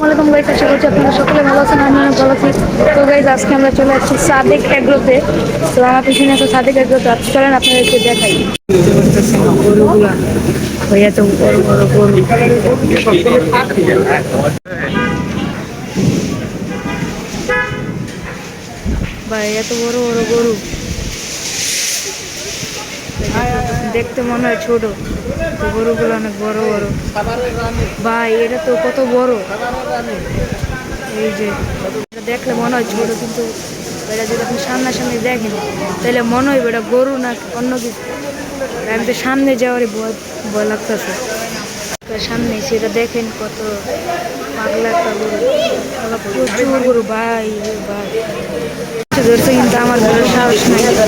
ওয়ালাইকুম গাইস আশা করছি আপনারা সকলে ভালো আছেন আমি অনেক ভালো আছি। তো গাইজ আজকে আমরা চলে আসছি সাদেক এগ্রোতে। তো আমার পিছনে আছে সাদেক এগ্রোতে আজকে চলেন, আপনাদেরকে দেখাই। গরুগুলা ভাই এত বড় বড় গরু ভাই, এত বড় বড় গরু। দেখতে মনে হয় ছোট। গরুগুলো অনেক বড় বড়। ভাই, এটা তো কত বড়। এই যে দেখলে মনে হয় ছোট, কিন্তু এটা যদি আপনি সামনাসামনি দেখেন, তাহলে মনে হয় এটা গরু না অন্য কিছু। আমি তো সামনে যাওয়ারই ভয় ভয় লাগতেছে। সামনে সেটা দেখেন কত পাগলা একটা গরু। প্রচুর গরু, ভাই ভাই। ধরছে কিন্তু আমার ঘরের সাহস নাই এই যে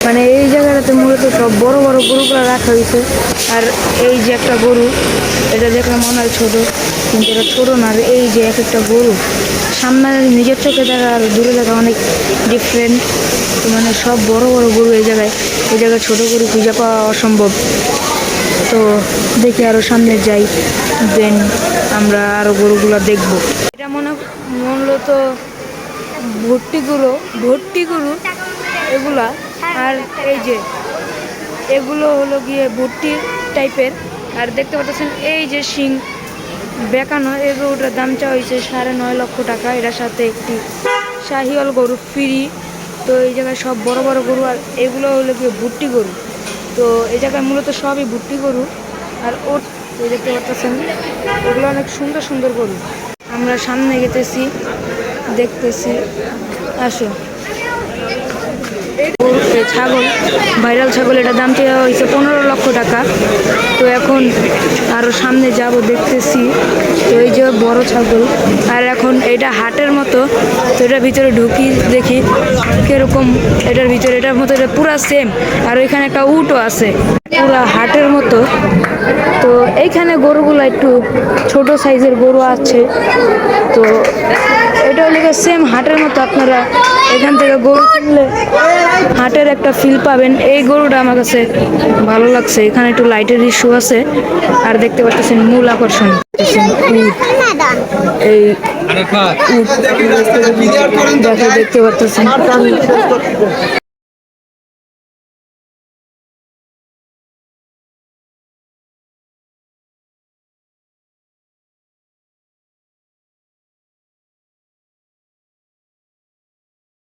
মানে এই জায়গাটাতে মূলত সব বড় বড় গরুগুলো রাখা হয়েছে। আর এই যে একটা গরু, এটা দেখলে মনে হয় ছোট, কিন্তু এটা ছোট না এই যে এক একটা গরু। সামনে নিজের চোখে দেখা আর দূরে দেখা অনেক ডিফারেন্ট মানে সব বড় বড় গরু এই জায়গায় এই জায়গায় ছোটো গরু খুঁজে পাওয়া অসম্ভব। তো দেখি আরও সামনে যাই দেন আমরা আরও গরুগুলো দেখব। এটা মনে মূলত ভর্তি গরু ভর্তি গরু, এগুলা। আর এই যে, এগুলো হলো গিয়ে ভর্তি টাইপের আর দেখতে পাচ্ছেন, এই যে শিং বেকানো এই গরুটার দাম চাওয়া হয়েছে সাড়ে নয় লক্ষ টাকা। এটার সাথে একটি শাহিওয়াল গরু ফ্রি। তো এই জায়গায় সব বড় বড় গরু আর এগুলো হলো গিয়ে ভুট্টি গরু। তো এই জায়গায় মূলত সবই ভুট্টি গরু। আর ওর দেখতে পাচ্ছেন, ওগুলো অনেক সুন্দর সুন্দর গরু। আমরা সামনে গেতেছি, দেখতেছি। আসো। ছাগল, ভাইরাল ছাগল, এটা দাম চাওয়া হয়েছে পনেরো লক্ষ টাকা। তো এখন আরও সামনে যাব, দেখতেছি। তো এই যে বড় ছাগল, আর এখন এটা হাটের মতো, তো এটার ভিতরে ঢুকি দেখি কীরকম, এটার ভিতরে, এটার মতো, এটা পুরা সেম আর ওইখানে একটা উটও আছে, পুরা হাটের মতো। তো এইখানে গরুগুলো একটু ছোট সাইজের গরু আছে। তো এটা হলে সেম হাটের মতো, আপনারা এখান থেকে গরু কিনলে হাটের একটা ফিল পাবেন। এই গরুটা আমার কাছে ভালো লাগছে। এখানে একটু লাইটের ইস্যু আছে। আর দেখতে পাচ্ছেন মূল আকর্ষণ। এই দেখতে পাচ্ছেন।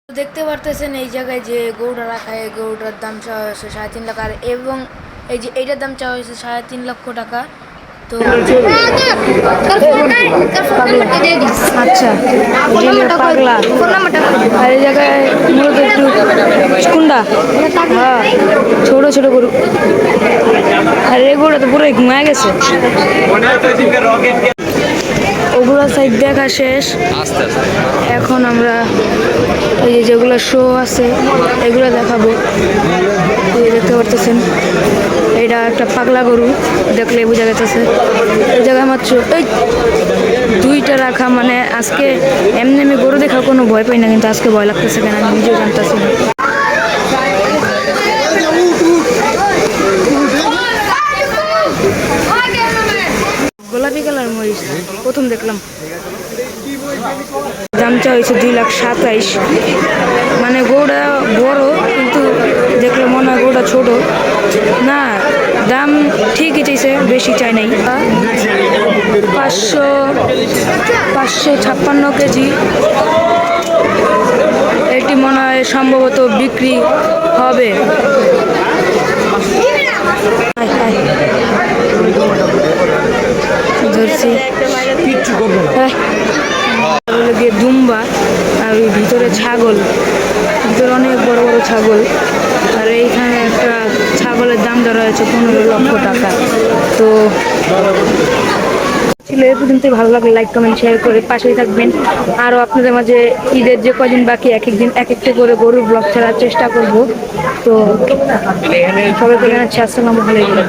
দেখতে পারতেছেন এই জায়গায় যে গরুটা রাখা এই গরুটার দাম চাওয়া হয়েছে সাড়ে তিন লাখ আর এবং এই যে এইটার দাম চাওয়া হয়েছে সাড়ে তিন লক্ষ টাকা। তো আচ্ছা পাগলা। আর এই জায়গায় মূলত একটু হ্যাঁ ছোট ছোট গরু। আর এই গরুটা তো পুরো ঘুমায় গেছে। ওগুলো সাইড দেখা শেষ। আস্তে আস্তে। এখন আমরা এই যেগুলো শো আছে, এগুলো দেখাবো। দেখতে পারতেছেন? এটা একটা পাগলা গরু, দেখলে বোঝা গেছে এই জায়গায় মাত্র, এই দুইটা রাখা মানে আজকে এমনি আমি গরু দেখা কোনো ভয় পাই না, কিন্তু আজকে ভয় লাগতেছে কেন? আমি নিজেও জানতেছি না। গোলাপি কালার প্রথম দেখলাম। দামটা হয়েছে দুই লাখ সাতাইশ। মানে গৌড়া বড়, কিন্তু দেখলে মনে হয় গৌড়া ছোট। না, দাম ঠিকই চাইছে, বেশি চাই নাই। পাঁচশো পাঁচশো ছাপ্পান্ন কেজি। এটি মনে হয় সম্ভবত বিক্রি হবে। হায় হায়। ধরছি হ্যাঁ। হলো গিয়ে দুম্বা আর ভিতরে ছাগল। ভিতরে অনেক বড় বড় ছাগল। আর এইখানে একটা ছাগলের দাম ধরা হয়েছে পনেরো লক্ষ টাকা। তো ছিল এ পর্যন্তই ভালো লাগলে। লাইক কমেন্ট শেয়ার করে পাশেই থাকবেন। আরও আপনাদের মাঝে ঈদের যে কদিন বাকি, এক একদিন, এক একটা করে গরুর ব্লগ ছাড়ার চেষ্টা করব। তো সবাইকে জানাচ্ছি আসসালামু আলাইকুম।